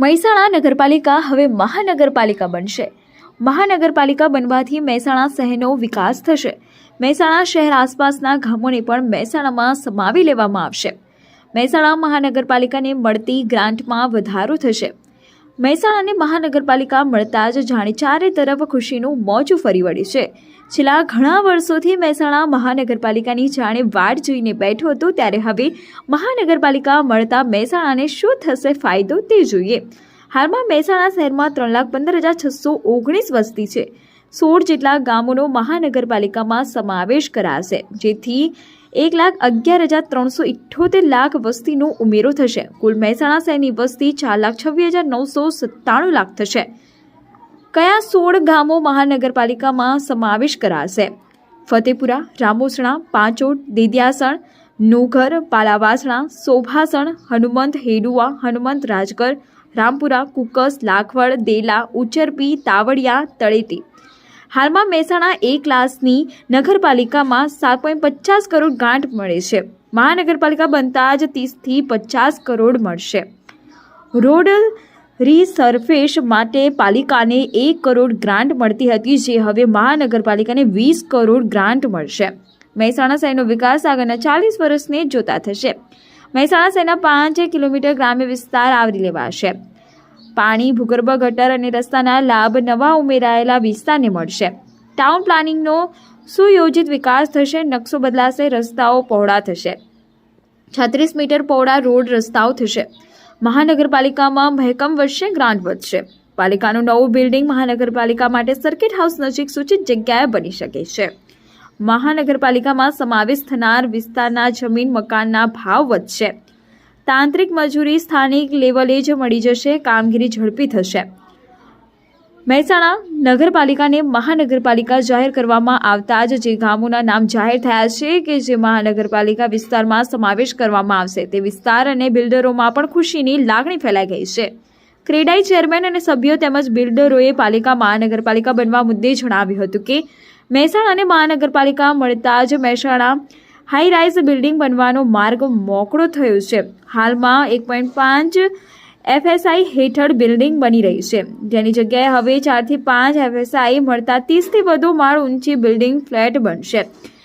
મહેસાણા નગરપાલિકા હવે મહાનગરપાલિકા બનશે. મહાનગરપાલિકા બનવાથી મહેસાણા શહેરનો વિકાસ થશે. મહેસાણા શહેર આસપાસના ગામોને પણ મહેસાણામાં સમાવી લેવામાં આવશે. મહેસાણા મહાનગરપાલિકાને મળતી ગ્રાન્ટમાં વધારો થશે. મહેસાણાને મહાનગરપાલિકા મળતા જ જાણે ચારે તરફ ખુશીનું મોજું ફરી વળ્યું છે. છેલ્લા ઘણા વર્ષોથી મહેસાણા મહાનગરપાલિકાની જાણે વાટ જોઈને બેઠો હતો, ત્યારે હવે મહાનગરપાલિકા મળતા મહેસાણાને શું થશે ફાયદો તે જોઈએ. હાલમાં મહેસાણા શહેરમાં ત્રણ લાખ પંદર હજાર છસો ઓગણીસ વસ્તી છે. સોળ જેટલા ગામોનો મહાનગરપાલિકામાં સમાવેશ કરાશે, જેથી એક લાખ અગિયાર હજાર ત્રણસો ઇઠ્યોતેર લાખ વસ્તીનો ઉમેરો થશે. કુલ મહેસાણા શહેરની વસ્તી ચાર લાખ છવ્વીસ હજાર નવસો સત્તાણું લાખ થશે. કયા સોળ ગામો મહાનગરપાલિકામાં સમાવેશ કરાશે? ફતેપુરા, રામોસણા, પાંચોટ, દેદિયાસણ, નુઘર, પાલાવાસણા, શોભાસણ, હનુમંત, હેડુઆ, હનુમંત રાજગર રામપુરા, કુકસ, લાખવડ, દેલા ઉચરપી તાવડિયા, તળેટી. હાલમાં મહેસાણા એ ક્લાસની નગરપાલિકામાં સાત પોઈન્ટ પચાસ કરોડ ગાંઠ મળે છે. મહાનગરપાલિકા બનતા જ ત્રીસથી પચાસ કરોડ મળશે. રોડ રીસર્ફેસ માટે પાલિકાને એક કરોડ ગ્રાન્ટ મળતી હતી, જે હવે મહાનગરપાલિકાને વીસ કરોડ ગ્રાન્ટ મળશે. મહેસાણા શહેરનો વિકાસ આગળના ચાલીસ વર્ષને જોતા થશે. મહેસાણા શહેરના પાંચ કિલોમીટર ગ્રામ્ય વિસ્તાર આવરી લેવાશે. પાણી, ભૂગર્ભ ગટર અને રસ્તાના લાભ નવા ઉમેરાયેલા વિસ્તારને મળશે. ટાઉન પ્લાનિંગનો સુયોજિત વિકાસ થશે, નકશો બદલાશે, રસ્તાઓ પહોળા થશે. છત્રીસ મીટર પહોળા રોડ રસ્તાઓ થશે. મહાનગરપાલિકામાં મહેકમ વધશે ગ્રાન્ટ વધશે. પાલિકાનું નવું બિલ્ડિંગ મહાનગરપાલિકા માટે સર્કિટ હાઉસ નજીક સૂચિત જગ્યાએ બની શકે છે. મહાનગરપાલિકામાં સમાવેશ થનાર વિસ્તારના જમીન મકાનના ભાવ વધશે. તાંત્રિક મજૂરી સ્થાનિક લેવલે જ મળી જશે, કામગીરી ઝડપી થશે. મહેસાણા નગરપાલિકાને મહાનગરપાલિકા જાહેર કરવામાં આવતા જ જે ગામોના નામ જાહેર થયા છે કે જે મહાનગરપાલિકા વિસ્તારમાં સમાવેશ કરવામાં આવશે, તે વિસ્તાર અને બિલ્ડરોમાં પણ ખુશીની લાગણી ફેલાઈ ગઈ છે. ક્રેડાઈ ચેરમેન અને સભ્યો તેમજ બિલ્ડરોએ પાલિકા મહાનગરપાલિકા બનવા મુદ્દે જણાવ્યું હતું કે મહેસાણાને મહાનગરપાલિકા મળતા જ મહેસાણા હાઈ રાઇઝ બિલ્ડિંગ બનવાનો માર્ગ મોકળો થયો છે. હાલમાં એક પોઈન્ટ પાંચ એફએસઆઈ હેઠળ બિલ્ડિંગ બની રહી છે. જેની જગ્યાએ હવે ચારથી પાંચ એફએસઆઈ મળતા ત્રીસથી વધુ માળ ઊંચી બિલ્ડિંગ ફ્લેટ બનશે.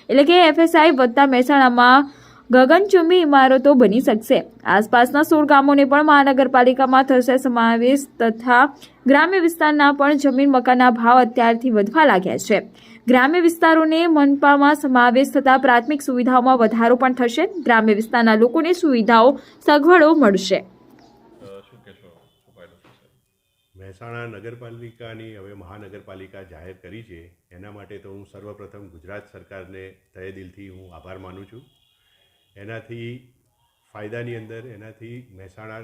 એટલે કે એફએસઆઈ વધતા મહેસાણામાં ગગનચુંબી ઇમારતો બની શકશે. આસપાસના સોળ ગામોને પણ મહાનગરપાલિકામાં થશે સમાવેશ તથા ગ્રામ્ય વિસ્તારના પણ જમીન મકાનના ભાવ અત્યારથી વધવા લાગ્યા છે. ગ્રામ્ય વિસ્તારોને મનપામાં સમાવેશ થતા પ્રાથમિક સુવિધાઓમાં વધારો પણ થશે. ગ્રામ્ય વિસ્તારના લોકોને સુવિધાઓ સગવડો મળશે. મહેસાણા નગરપાલિકાની હવે મહાનગરપાલિકા જાહેર કરી છે. એના માટે તો હું સર્વપ્રથમ ગુજરાત સરકારને તહે દિલથી હું આભાર માનું છું. એનાથી ફાયદાની અંદર, એનાથી મહેસાણા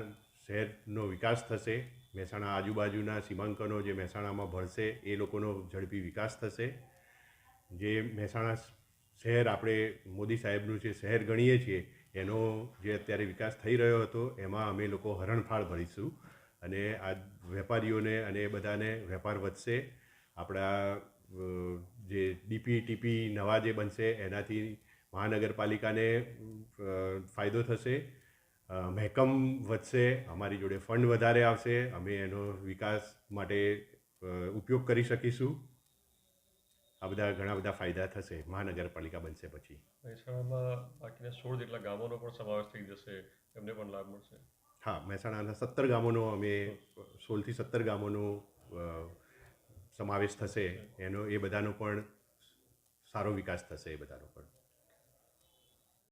શહેરનો વિકાસ થશે, મહેસાણા આજુબાજુના સીમાંકનો જે મહેસાણામાં ભળશે, એ લોકોનો ઝડપી વિકાસ થશે. જે મહેસાણા શહેર આપણે મોદી સાહેબનું જે શહેર ગણીએ છીએ, એનો જે અત્યારે વિકાસ થઈ રહ્યો હતો, એમાં અમે લોકો હરણફાળ ભરીશું અને આ વેપારીઓને અને બધાને વેપાર વધશે. આપણા જે ડીપી, ટીપી નવા જે બનશે, એનાથી મહાનગરપાલિકાને ફાયદો થશે. મહેકમ વધશે અમારી જોડે ફંડ વધારે આવશે અમે એનો વિકાસ માટે ઉપયોગ કરી શકીશું. આ બધા ઘણા બધા ફાયદા થશે મહાનગરપાલિકા બનશે પછી. મહેસાણામાં બાકીના સોળ જેટલા ગામોનો પણ સમાવેશ થઈ જશે એમને પણ લાભ મળશે. હા મહેસાણાના સત્તર ગામોનો અમે સોળથી સત્તર ગામોનો સમાવેશ થશે. એનો એ બધાનો પણ સારો વિકાસ થશે એ બધાનો પણ.